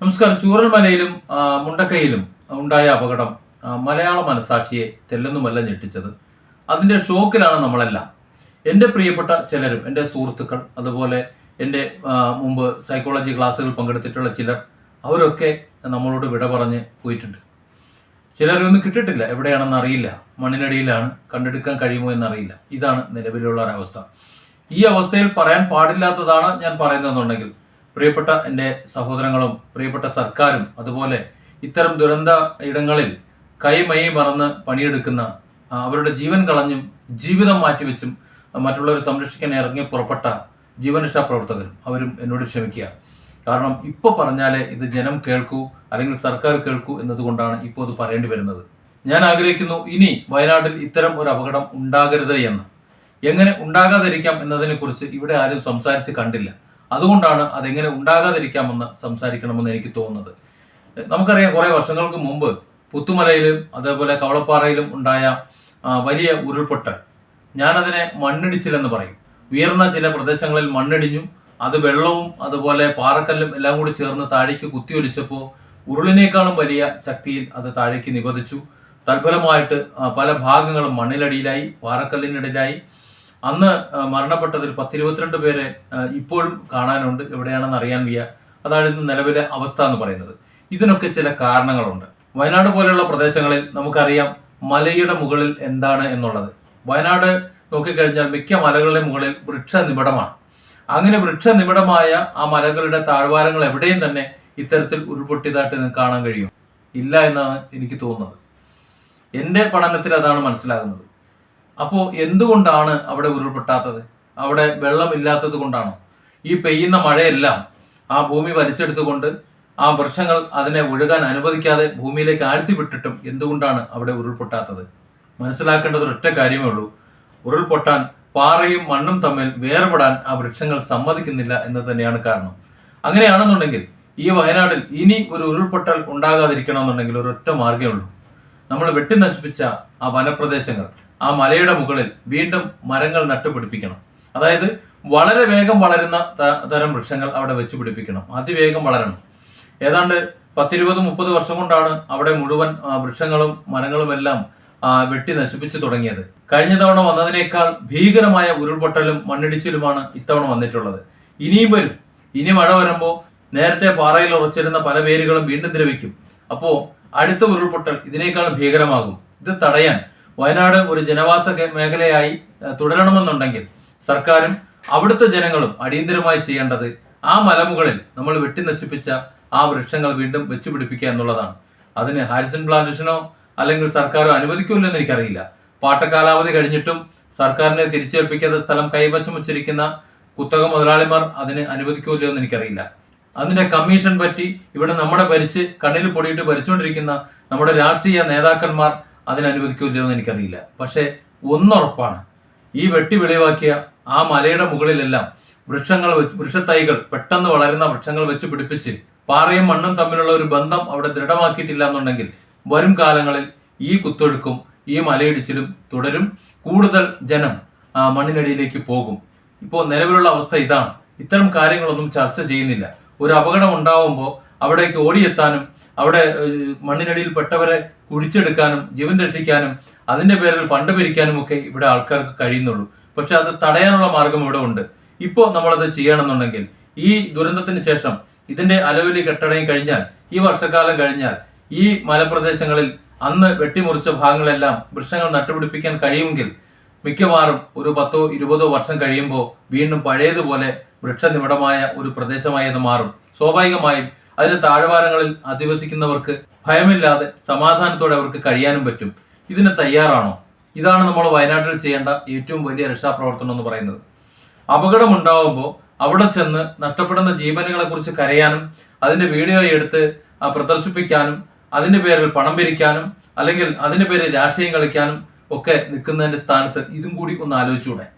നമസ്കാരം. ചൂരൽമലയിലും മുണ്ടക്കയിലും ഉണ്ടായ അപകടം മലയാള മനസാക്ഷിയെ തെല്ലെന്നുമല്ല ഞെട്ടിച്ചത്. അതിന്റെ ഷോക്കിലാണ് നമ്മളെല്ലാം. എന്റെ പ്രിയപ്പെട്ട ചിലരും എന്റെ സുഹൃത്തുക്കൾ അതുപോലെ എന്റെ മുമ്പ് സൈക്കോളജി ക്ലാസ്സുകൾ പങ്കെടുത്തിട്ടുള്ള ചിലർ അവരൊക്കെ നമ്മളോട് വിട പറഞ്ഞ് പോയിട്ടുണ്ട്. ചിലരൊന്നും കിട്ടിയിട്ടില്ല. എവിടെയാണെന്ന് അറിയില്ല. മണ്ണിനടിയിലാണ്. കണ്ടെടുക്കാൻ കഴിയുമോ എന്നറിയില്ല. ഇതാണ് നിലവിലുള്ള ഒരവസ്ഥ. ഈ അവസ്ഥയിൽ പറയാൻ പാടില്ലാത്തതാണ് ഞാൻ പറയുന്നതെന്നുണ്ടെങ്കിൽ പ്രിയപ്പെട്ട എന്റെ സഹോദരങ്ങളും പ്രിയപ്പെട്ട സർക്കാരും അതുപോലെ ഇത്തരം ദുരന്ത ഇടങ്ങളിൽ കൈമയി മറന്ന് പണിയെടുക്കുന്ന അവരുടെ ജീവൻ കളഞ്ഞും ജീവിതം മാറ്റിവെച്ചും മറ്റുള്ളവരെ സംരക്ഷിക്കാൻ ഇറങ്ങി പുറപ്പെട്ട ജീവനരക്ഷാ പ്രവർത്തകരും അവരും എന്നോട് ക്ഷമിക്കുക. കാരണം ഇപ്പോൾ പറഞ്ഞാലേ ഇത് ജനം കേൾക്കൂ അല്ലെങ്കിൽ സർക്കാർ കേൾക്കൂ എന്നതുകൊണ്ടാണ് ഇപ്പോൾ ഇത് പറയേണ്ടി വരുന്നത്. ഞാൻ ആഗ്രഹിക്കുന്നു ഇനി വയനാട്ടിൽ ഇത്തരം ഒരു അപകടം ഉണ്ടാകരുത് എന്ന്. എങ്ങനെ ഉണ്ടാകാതിരിക്കാം എന്നതിനെക്കുറിച്ച് ഇവിടെ ആരും സംസാരിച്ച് കണ്ടില്ല. അതുകൊണ്ടാണ് അതെങ്ങനെ ഉണ്ടാകാതിരിക്കാമെന്ന് സംസാരിക്കണമെന്ന് എനിക്ക് തോന്നുന്നത്. നമുക്കറിയാം കുറേ വർഷങ്ങൾക്ക് മുമ്പ് പുത്തുമലയിലും അതേപോലെ കവളപ്പാറയിലും ഉണ്ടായ വലിയ ഉരുൾപൊട്ടൽ. ഞാനതിനെ മണ്ണിടിച്ചിലെന്ന് പറയും. ഉയർന്ന ചില പ്രദേശങ്ങളിൽ മണ്ണിടിഞ്ഞു അത് വെള്ളവും അതുപോലെ പാറക്കല്ലും എല്ലാം കൂടി ചേർന്ന് താഴേക്ക് കുത്തിയൊലിച്ചപ്പോൾ ഉരുളിനേക്കാളും വലിയ ശക്തിയിൽ അത് താഴേക്ക് നിപതിച്ചു. തൽഫലമായിട്ട് പല ഭാഗങ്ങളും മണ്ണിലടിയിലായി പാറക്കല്ലിനടിയിലായി. അന്ന് മരണപ്പെട്ടതിൽ പത്തിരുപത്തിരണ്ട് പേരെ ഇപ്പോഴും കാണാനുണ്ട്. എവിടെയാണെന്ന് അറിയാൻ വയ്യ. അതാണ് ഇന്ന് നിലവിലെ അവസ്ഥ എന്ന് പറയുന്നത്. ഇതിനൊക്കെ ചില കാരണങ്ങളുണ്ട്. വയനാട് പോലെയുള്ള പ്രദേശങ്ങളിൽ നമുക്കറിയാം മലയുടെ മുകളിൽ എന്താണ് എന്നുള്ളത്. വയനാട് നോക്കിക്കഴിഞ്ഞാൽ മിക്ക മലകളുടെ മുകളിൽ വൃക്ഷ നിബിഡമാണ് അങ്ങനെ വൃക്ഷ നിബിഡമായ ആ മലകളുടെ താഴ്വാരങ്ങൾ എവിടെയും തന്നെ ഇത്തരത്തിൽ ഉരുൾപൊട്ടിയതായിട്ട് കാണാൻ കഴിയും. ഇല്ല എന്നാണ് എനിക്ക് തോന്നുന്നത്. എന്റെ പഠനത്തിൽ അതാണ് മനസ്സിലാകുന്നത്. അപ്പോൾ എന്തുകൊണ്ടാണ് അവിടെ ഉരുൾപൊട്ടാത്തത്? അവിടെ വെള്ളമില്ലാത്തത് കൊണ്ടാണോ? ഈ പെയ്യുന്ന മഴയെല്ലാം ആ ഭൂമി വലിച്ചെടുത്തുകൊണ്ട് ആ വൃക്ഷങ്ങൾ അതിനെ ഒഴുകാൻ അനുവദിക്കാതെ ഭൂമിയിലേക്ക് ആഴ്ത്തി വിട്ടിട്ടും എന്തുകൊണ്ടാണ് അവിടെ ഉരുൾപൊട്ടാത്തത്? മനസ്സിലാക്കേണ്ടത് ഒരൊറ്റ കാര്യമേ ഉള്ളൂ. ഉരുൾപൊട്ടാൻ പാറയും മണ്ണും തമ്മിൽ വേർപെടാൻ ആ വൃക്ഷങ്ങൾ സമ്മതിക്കുന്നില്ല എന്ന് തന്നെയാണ് കാരണം. അങ്ങനെയാണെന്നുണ്ടെങ്കിൽ ഈ വയനാടിൽ ഇനി ഒരു ഉരുൾപൊട്ടൽ ഉണ്ടാകാതിരിക്കണമെന്നുണ്ടെങ്കിൽ ഒരൊറ്റ മാർഗമേ ഉള്ളൂ. നമ്മൾ വെട്ടി നശിപ്പിച്ച ആ വനപ്രദേശങ്ങൾ ആ മലയുടെ മുകളിൽ വീണ്ടും മരങ്ങൾ നട്ടുപിടിപ്പിക്കണം. അതായത് വളരെ വേഗം വളരുന്ന തരം വൃക്ഷങ്ങൾ അവിടെ വെച്ച് പിടിപ്പിക്കണം. അതിവേഗം വളരണം. ഏതാണ്ട് പത്തിരുപത് മുപ്പത് വർഷം കൊണ്ടാണ് അവിടെ മുഴുവൻ വൃക്ഷങ്ങളും മരങ്ങളും എല്ലാം വെട്ടി നശിപ്പിച്ചു തുടങ്ങിയത്. കഴിഞ്ഞ തവണ വന്നതിനേക്കാൾ ഭീകരമായ ഉരുൾപൊട്ടലും മണ്ണിടിച്ചിലുമാണ് ഇത്തവണ വന്നിട്ടുള്ളത്. ഇനിയും വരും. ഇനി മഴ വരുമ്പോൾ നേരത്തെ പാറയിൽ ഉറച്ചിരുന്ന പല വേരുകളും വീണ്ടും ദ്രവിക്കും. അപ്പോൾ അടുത്ത ഉരുൾപൊട്ടൽ ഇതിനേക്കാളും ഭീകരമാകും. ഇത് തടയാൻ വയനാട് ഒരു ജനവാസ മേഖലയായി തുടരണമെന്നുണ്ടെങ്കിൽ സർക്കാരും അവിടുത്തെ ജനങ്ങളും അടിയന്തരമായി ചെയ്യേണ്ടത് ആ മലമുകളിൽ നമ്മൾ വെട്ടി നശിപ്പിച്ച ആ വൃക്ഷങ്ങൾ വീണ്ടും വെച്ചു പിടിപ്പിക്കുക എന്നുള്ളതാണ്. അതിന് ഹാരിസൺ പ്ലാന്റേഷനോ അല്ലെങ്കിൽ സർക്കാരോ അനുവദിക്കുമല്ലോ എന്ന് എനിക്കറിയില്ല. പാട്ടക്കാലാവധി കഴിഞ്ഞിട്ടും സർക്കാരിനെ തിരിച്ചേൽപ്പിക്കാത്ത സ്ഥലം കൈവശം വച്ചിരിക്കുന്ന കുത്തക മുതലാളിമാർ അതിന് അനുവദിക്കുമല്ലോ എന്ന് എനിക്കറിയില്ല. അതിന്റെ കമ്മീഷൻ പറ്റി ഇവിടെ നമ്മുടെ ഭരിച്ച് കണ്ണിൽ പൊടിയിട്ട് ഭരിച്ചുകൊണ്ടിരിക്കുന്ന നമ്മുടെ രാഷ്ട്രീയ നേതാക്കന്മാർ അതിന് അനുവദിക്കുമല്ലോ എന്ന് എനിക്കറിയില്ല. പക്ഷേ ഒന്നുറപ്പാണ്. ഈ വെട്ടി വെളിവാക്കിയ ആ മലയുടെ മുകളിലെല്ലാം വൃക്ഷങ്ങൾ വെച്ച് വൃക്ഷത്തൈകൾ പെട്ടെന്ന് വളരുന്ന വൃക്ഷങ്ങൾ വെച്ച് പിടിപ്പിച്ച് പാറയും മണ്ണും തമ്മിലുള്ള ഒരു ബന്ധം അവിടെ ദൃഢമാക്കിയിട്ടില്ല എന്നുണ്ടെങ്കിൽ വരും കാലങ്ങളിൽ ഈ കുത്തൊഴുക്കും ഈ മലയിടിച്ചിലും തുടരും. കൂടുതൽ ജനം ആ മണ്ണിനടിയിലേക്ക് പോകും. ഇപ്പോൾ നിലവിലുള്ള അവസ്ഥ ഇതാണ്. ഇത്തരം കാര്യങ്ങളൊന്നും ചർച്ച ചെയ്യുന്നില്ല. ഒരു അപകടം ഉണ്ടാവുമ്പോൾ അവിടേക്ക് ഓടിയെത്താനും അവിടെ മണ്ണിനടിയിൽ പെട്ടവരെ കുഴിച്ചെടുക്കാനും ജീവൻ രക്ഷിക്കാനും അതിന്റെ പേരിൽ ഫണ്ട് പിരിക്കാനും ഒക്കെ ഇവിടെ ആൾക്കാർക്ക് കഴിയുന്നുള്ളൂ. പക്ഷെ അത് തടയാനുള്ള മാർഗം ഇവിടെ ഉണ്ട്. ഇപ്പോൾ നമ്മളത് ചെയ്യണമെന്നുണ്ടെങ്കിൽ ഈ ദുരന്തത്തിന് ശേഷം ഇതിന്റെ അലവലി കെട്ടടയും കഴിഞ്ഞാൽ ഈ വർഷക്കാലം കഴിഞ്ഞാൽ ഈ മലപ്രദേശങ്ങളിൽ അന്ന് വെട്ടിമുറിച്ച ഭാഗങ്ങളെല്ലാം വൃക്ഷങ്ങൾ നട്ടുപിടിപ്പിക്കാൻ കഴിയുമെങ്കിൽ മിക്കവാറും ഒരു പത്തോ ഇരുപതോ വർഷം കഴിയുമ്പോൾ വീണ്ടും പഴയതുപോലെ വൃക്ഷനിബിഡമായ ഒരു പ്രദേശമായി അത് മാറും. സ്വാഭാവികമായും അതിന്റെ താഴ്വാരങ്ങളിൽ അധിവസിക്കുന്നവർക്ക് ഭയമില്ലാതെ സമാധാനത്തോടെ അവർക്ക് കഴിയാനും പറ്റും. ഇതിന് തയ്യാറാണോ? ഇതാണ് നമ്മൾ വയനാട്ടിൽ ചെയ്യേണ്ട ഏറ്റവും വലിയ രക്ഷാപ്രവർത്തനം എന്ന് പറയുന്നത്. അപകടം ഉണ്ടാവുമ്പോൾ അവിടെ ചെന്ന് നഷ്ടപ്പെടുന്ന ജീവനുകളെ കുറിച്ച് കരയാനും അതിന്റെ വീഡിയോ എടുത്ത് പ്രദർശിപ്പിക്കാനും അതിന്റെ പേരിൽ പണം പിരിക്കാനും അല്ലെങ്കിൽ അതിന്റെ പേരിൽ രാഷ്ട്രീയം കളിക്കാനും ഒക്കെ നിൽക്കുന്നതിന്റെ സ്ഥാനത്ത് ഇതും കൂടി ഒന്ന് ആലോചിച്ചൂടെ